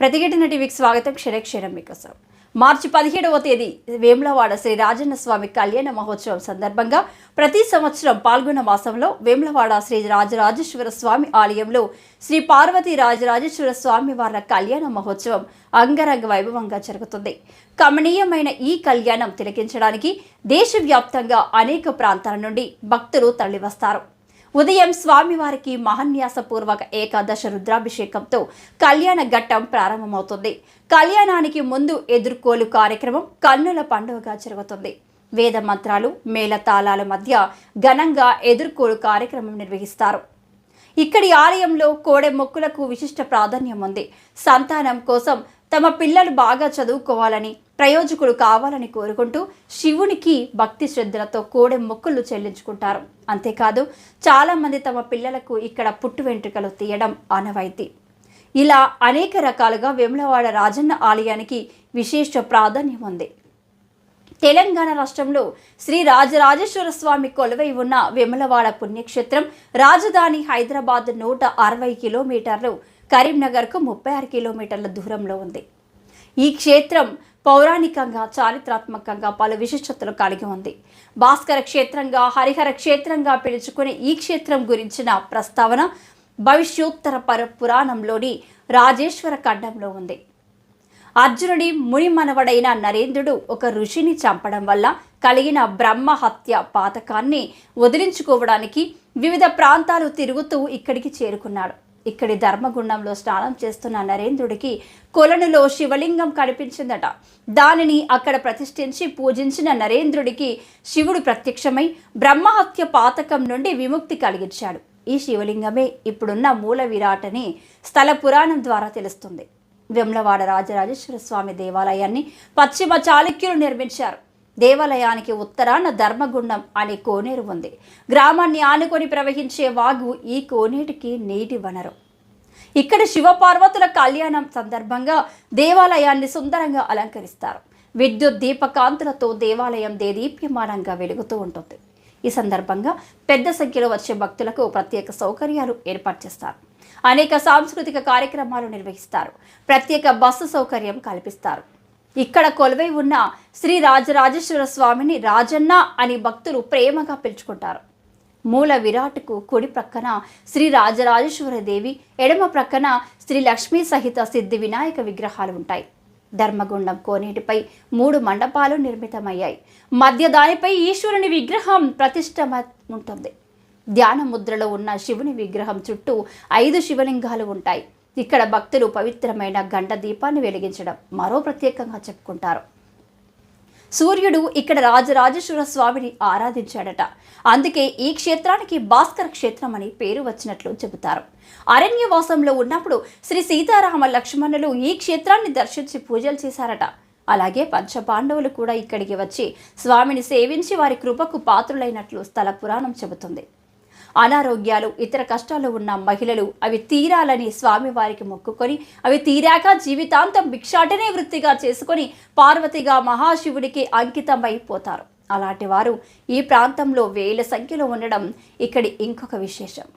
ప్రతిఘటన టీవీకి స్వాగతం. క్షణక్షణం మీకోసం. మార్చి పదిహేడవ తేదీ వేములవాడ శ్రీ రాజన్న స్వామి కళ్యాణ మహోత్సవం సందర్భంగా ప్రతి సంవత్సరం పాల్గొన్న మాసంలో వేములవాడ శ్రీ రాజరాజేశ్వర స్వామి ఆలయంలో శ్రీ పార్వతీ రాజరాజేశ్వర స్వామి వారి కళ్యాణ మహోత్సవం అంగరంగ వైభవంగా జరుగుతుంది. కమనీయమైన ఈ కళ్యాణం తిలకించడానికి దేశవ్యాప్తంగా అనేక ప్రాంతాల నుండి భక్తులు తరలివస్తారు. ఉదయం స్వామివారికి మహన్యాసపూర్వక ఏకాదశ రుద్రాభిషేకంతో కళ్యాణ ఘట్టం ప్రారంభమవుతుంది. కళ్యాణానికి ముందు ఎదుర్కోలు కార్యక్రమం కన్నుల పండుగగా జరుగుతుంది. వేద మంత్రాలు మేళతాళాల మధ్య ఘనంగా ఎదుర్కోలు కార్యక్రమం నిర్వహిస్తారు. ఇక్కడి ఆలయంలో కోడె మొక్కులకు విశిష్ట ప్రాధాన్యం ఉంది. సంతానం కోసం తమ పిల్లలు బాగా చదువుకోవాలని ప్రయోజకుడు కావాలని కోరుకుంటూ శివునికి భక్తి శ్రద్ధలతో కోడె మొక్కులు చెల్లించుకుంటారు. అంతేకాదు చాలామంది తమ పిల్లలకు ఇక్కడ పుట్టు వెంట్రుకలు తీయడం ఆనవాయితీ. ఇలా అనేక రకాలుగా వేములవాడ రాజన్న ఆలయానికి విశేష ప్రాధాన్యం ఉంది. తెలంగాణ రాష్ట్రంలో శ్రీ రాజరాజేశ్వర స్వామి కొలువై ఉన్న వేములవాడ పుణ్యక్షేత్రం రాజధాని హైదరాబాద్ నూట అరవై కిలోమీటర్లు కరీంనగర్కు ముప్పై ఆరు కిలోమీటర్ల దూరంలో ఉంది. ఈ క్షేత్రం పౌరాణికంగా చారిత్రాత్మకంగా పలు విశిష్టతలు కలిగి ఉంది. భాస్కర క్షేత్రంగా హరిహర క్షేత్రంగా పిలుచుకునే ఈ క్షేత్రం గురించిన ప్రస్తావన భవిష్యోత్తర పర పురాణంలోని రాజేశ్వర ఖండంలో ఉంది. అర్జునుడి ముని మనవడైన నరేంద్రుడు ఒక ఋషిని చంపడం వల్ల కలిగిన బ్రహ్మ హత్య పాతకాన్ని వదిలించుకోవడానికి వివిధ ప్రాంతాలు తిరుగుతూ ఇక్కడికి చేరుకున్నాడు. ఇక్కడి ధర్మగుండంలో స్నానం చేస్తున్న నరేంద్రుడికి కొలనులో శివలింగం కనిపించిందట. దానిని అక్కడ ప్రతిష్ఠించి పూజించిన నరేంద్రుడికి శివుడు ప్రత్యక్షమై బ్రహ్మహత్య పాతకం నుండి విముక్తి కలిగించాడు. ఈ శివలింగమే ఇప్పుడున్న మూల విరాటని స్థల పురాణం ద్వారా తెలుస్తుంది. వెమ్లవాడ రాజరాజేశ్వర స్వామి దేవాలయాన్ని పశ్చిమ చాళుక్యులు నిర్మించారు. దేవాలయానికి ఉత్తరాన ధర్మగుండం అనే కోనేరు ఉంది. గ్రామాన్ని ఆనుకొని ప్రవహించే వాగు ఈ కోనేటికి నీటి వనరు. ఇక్కడ శివపార్వతుల కళ్యాణం సందర్భంగా దేవాలయాన్ని సుందరంగా అలంకరిస్తారు. విద్యుత్ దీపకాంతులతో దేవాలయం దేదీప్యమానంగా వెలుగుతూ ఉంటుంది. ఈ సందర్భంగా పెద్ద సంఖ్యలో వచ్చే భక్తులకు ప్రత్యేక సౌకర్యాలు ఏర్పాటు చేస్తారు. అనేక సాంస్కృతిక కార్యక్రమాలు నిర్వహిస్తారు. ప్రత్యేక బస్సు సౌకర్యం కల్పిస్తారు. ఇక్కడ కొలువై ఉన్న శ్రీ రాజరాజేశ్వర స్వామిని రాజన్న అని భక్తులు ప్రేమగా పిలుచుకుంటారు. మూల విరాట్కు కుడి ప్రక్కన శ్రీ రాజరాజేశ్వర దేవి ఎడమ ప్రక్కన శ్రీ లక్ష్మీ సహిత సిద్ధి వినాయక విగ్రహాలు ఉంటాయి. ధర్మగుండం కోనేటిపై మూడు మండపాలు నిర్మితమయ్యాయి. మధ్య దానిపై ఈశ్వరుని విగ్రహం ప్రతిష్ట ఉంటుంది ధ్యాన ముద్రలో ఉన్న శివుని విగ్రహం చుట్టూ ఐదు శివలింగాలు ఉంటాయి. ఇక్కడ భక్తులు పవిత్రమైన గంట దీపాన్ని వెలిగించడం మరో ప్రత్యేకంగా చెప్పుకుంటారు. సూర్యుడు ఇక్కడ రాజరాజేశ్వర స్వామిని ఆరాధించాడట. అందుకే ఈ క్షేత్రానికి భాస్కర క్షేత్రం అని పేరు వచ్చినట్లు చెబుతారు. అరణ్యవాసంలో ఉన్నప్పుడు శ్రీ సీతారామ లక్ష్మణులు ఈ క్షేత్రాన్ని దర్శించి పూజలు చేశారట. అలాగే పంచపాండవులు కూడా ఇక్కడికి వచ్చి స్వామిని సేవించి వారి కృపకు పాత్రులైనట్లు స్థల పురాణం చెబుతుంది. అనారోగ్యాలు ఇతర కష్టాలు ఉన్న మహిళలు అవి తీరాలని స్వామివారికి మొక్కుకొని అవి తీరాక జీవితాంతం భిక్షాటనే వృత్తిగా చేసుకొని పార్వతిగా మహాశివుడికి అంకితమైపోతారు. అలాంటి వారు ఈ ప్రాంతంలో వేల సంఖ్యలో ఉండడం ఇక్కడి ఇంకొక విశేషం.